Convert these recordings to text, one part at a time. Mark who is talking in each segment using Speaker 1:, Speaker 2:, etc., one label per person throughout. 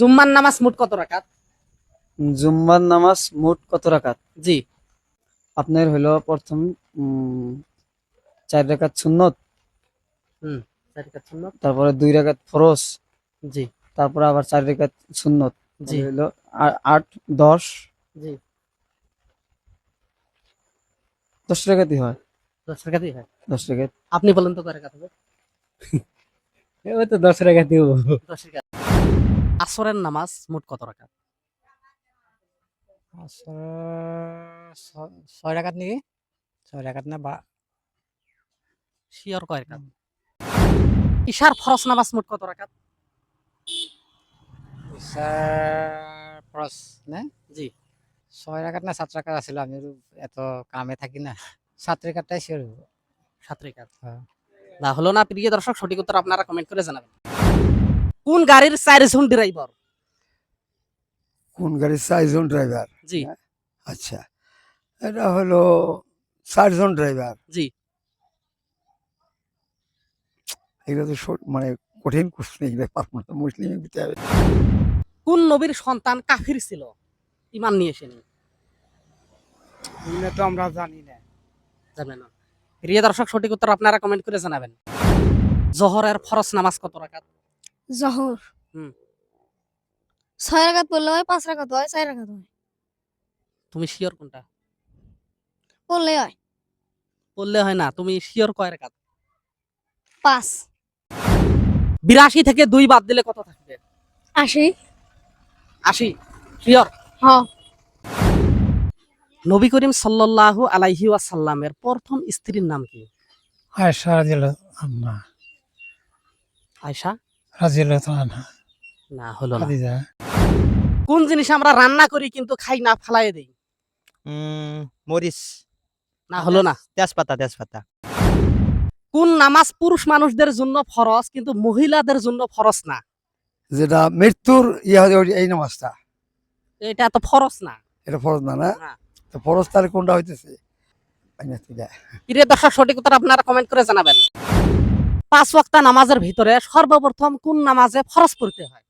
Speaker 1: জুম্মার নামাজ মোট কত রাকাত?
Speaker 2: জুম্মার নামাজ মোট কত রাকাত?
Speaker 1: জি।
Speaker 2: আপনার হলো প্রথম চার রাকাত সুন্নত
Speaker 1: হুম চার রাকাত সুন্নত।
Speaker 2: তারপরে দুই রাকাত ফরজ
Speaker 1: জি।
Speaker 2: তারপরে আবার চার রেখাত সুন্নত।
Speaker 1: জি।
Speaker 2: হলো আট দশ।
Speaker 1: জি।
Speaker 2: দশ রেখাতই হয়।
Speaker 1: দশ রাকাতই হয়।
Speaker 2: দশ রেখাত
Speaker 1: আপনি বলেন তো কয় রাকাত হবে?
Speaker 2: ওই তো দশ রেখাতই
Speaker 1: দশ রাকাত। আসরের নামাজ মোট কত রাকাত?
Speaker 3: ছয় টাকাত নেকি? ছয় না বা
Speaker 1: শিওর কয় রাকাত? ইশার ফরজ নামাজ মোট কত রাকাত?
Speaker 3: খরচ নে?
Speaker 1: জি।
Speaker 3: ছয় টাকাত না সাত টাকাত আছিল আমি এত কামে থাকি না। সাত টাকাটাই শিওর
Speaker 1: সাত রাকাত
Speaker 3: হ্যাঁ।
Speaker 1: না হলো না প্রিয় দর্শক সঠিক উত্তর আপনারা কমেন্ট করে জানাবেন। কোন গাড়ির চারজন ড্রাইভার?
Speaker 4: কোন গাড়ির চারজন ড্রাইভার?
Speaker 1: জি।
Speaker 4: আচ্ছা এটা হলো চারজন ড্রাইভার।
Speaker 1: জি।
Speaker 4: এগুলো তো মানে কঠিন কোশ্চেন এগুলো পারব না মুসলিম ভিতরে
Speaker 1: কোন নবীর সন্তান কাফির ছিল? ইমান নিয়ে এসেনি
Speaker 3: এগুলো তো আমরা জানি না।
Speaker 1: জানেন না। প্রিয় দর্শক সঠিক উত্তর আপনারা কমেন্ট করে জানাবেন। জোহরের ফরজ নামাজ কত রাকাত?
Speaker 5: জহর।
Speaker 1: হুম।
Speaker 5: ছয় রাখাত পড়লে হয় পাঁচ রাখাত হয় চার রাখাত হয়।
Speaker 1: তুমি শিওর কোনটা?
Speaker 5: পড়লে হয়।
Speaker 1: বললে হয় না তুমি শিওর কয় রাকাত?
Speaker 5: পাঁচ।
Speaker 1: বিরাশি থেকে দুই বাদ দিলে কত থাকবে?
Speaker 5: আশি।
Speaker 1: আশি? শিওর
Speaker 5: হ।
Speaker 1: নবী করিম সাল্লাল্লাহু আলাইহি ওয়াসাল্লামের প্রথম স্ত্রীর নাম কি?
Speaker 3: আম্মা
Speaker 1: আয়সা
Speaker 3: রাজিল আনহা।
Speaker 1: না হলো না।
Speaker 3: খাদিজা।
Speaker 1: কোন জিনিস আমরা রান্না করি কিন্তু খাই না ফালাই দেই?
Speaker 6: মরিচ।
Speaker 1: না হলো না।
Speaker 6: তেজপাতা তেজপাতা।
Speaker 1: কোন নামাজ পুরুষ মানুষদের জন্য ফরজ কিন্তু মহিলাদের জন্য ফরজ না?
Speaker 4: যেটা মৃত্যুর ইয়া এই নামাজটা।
Speaker 1: এটা তো ফরজ না।
Speaker 4: এটা ফরজ না না। তো ফরজ তার কোনটা হইতেছে।
Speaker 1: প্রিয় দর্শক সঠিক উত্তর আপনারা কমেন্ট করে জানাবেন। পাঁচ ওয়াক্ত নামাজের ভিতরে সর্বপ্রথম কোন নামাজে ফরজ পড়তে হয়?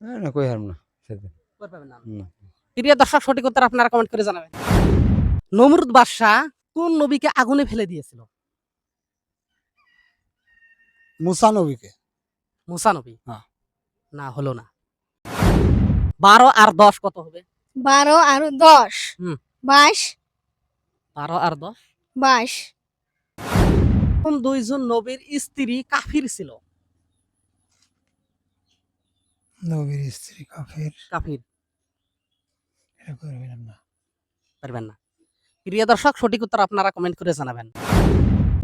Speaker 4: হ্যাঁ, না কই হারম না।
Speaker 1: প্রিয় দর্শক সঠিক উত্তর আপনারা কমেন্ট করে জানাবেন। নমরুদ বাদশাহ কোন নবীকে আগুনে ফেলে দিয়েছিল?
Speaker 4: মুসা নবীকে।
Speaker 1: মুসা নবী?
Speaker 4: হ্যাঁ।
Speaker 1: না হলো না। বারো আর দশ কত হবে?
Speaker 5: বারো আর দশ। বাইশ।
Speaker 1: বারো আর দশ?
Speaker 5: বাইশ।
Speaker 1: কোন দুইজন নবীর স্ত্রী কাফির ছিল।
Speaker 3: নবীর স্ত্রী কাফের?
Speaker 1: কাফির।
Speaker 3: না।
Speaker 1: পারবেন না। প্রিয় দর্শক সঠিক উত্তর আপনারা কমেন্ট করে জানাবেন।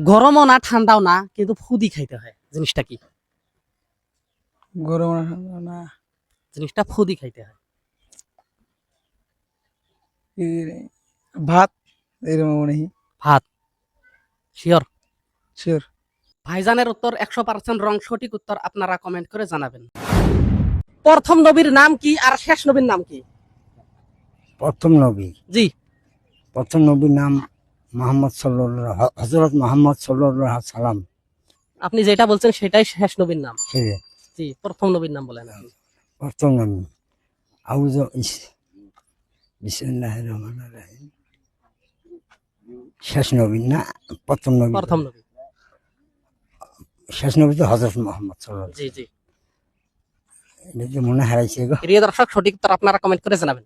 Speaker 1: গরমও না ঠান্ডাও না কিন্তু ফুদি খাইতে হয়। জিনিসটা কি?
Speaker 3: গরম না
Speaker 1: জিনিসটা ফুদি খাইতে হয়।
Speaker 3: ভাত এরকম মনে
Speaker 1: ভাত। শিওর
Speaker 3: শিওর
Speaker 1: ভাইজানের উত্তর একশো পার্সেন্ট রং সঠিক উত্তর আপনারা কমেন্ট করে জানাবেন। প্রথম নবীর নাম কি আর শেষ নবীর নাম কি?
Speaker 7: প্রথম নবী।
Speaker 1: জি।
Speaker 7: প্রথম নবীর নাম মোহাম্মদ সাল্লাহ হজরত মোহাম্মদ সাল্লাহ সালাম
Speaker 1: আপনি যেটা বলছেন সেটাই শেষ নবীর নাম। জি প্রথম নবীর নাম বলেন
Speaker 7: প্রথম নবী। আউজ বিসমুল্লাহ রহমান রাহিম। শেষ নবী না প্রথম নবী
Speaker 1: প্রথম নবী।
Speaker 7: শেষ নবী তো হজরত মোহাম্মদ
Speaker 1: জি জি।
Speaker 7: মনে হারাইছে গো।
Speaker 1: প্রিয় দর্শক সঠিক উত্তর আপনারা কমেন্ট করে জানাবেন।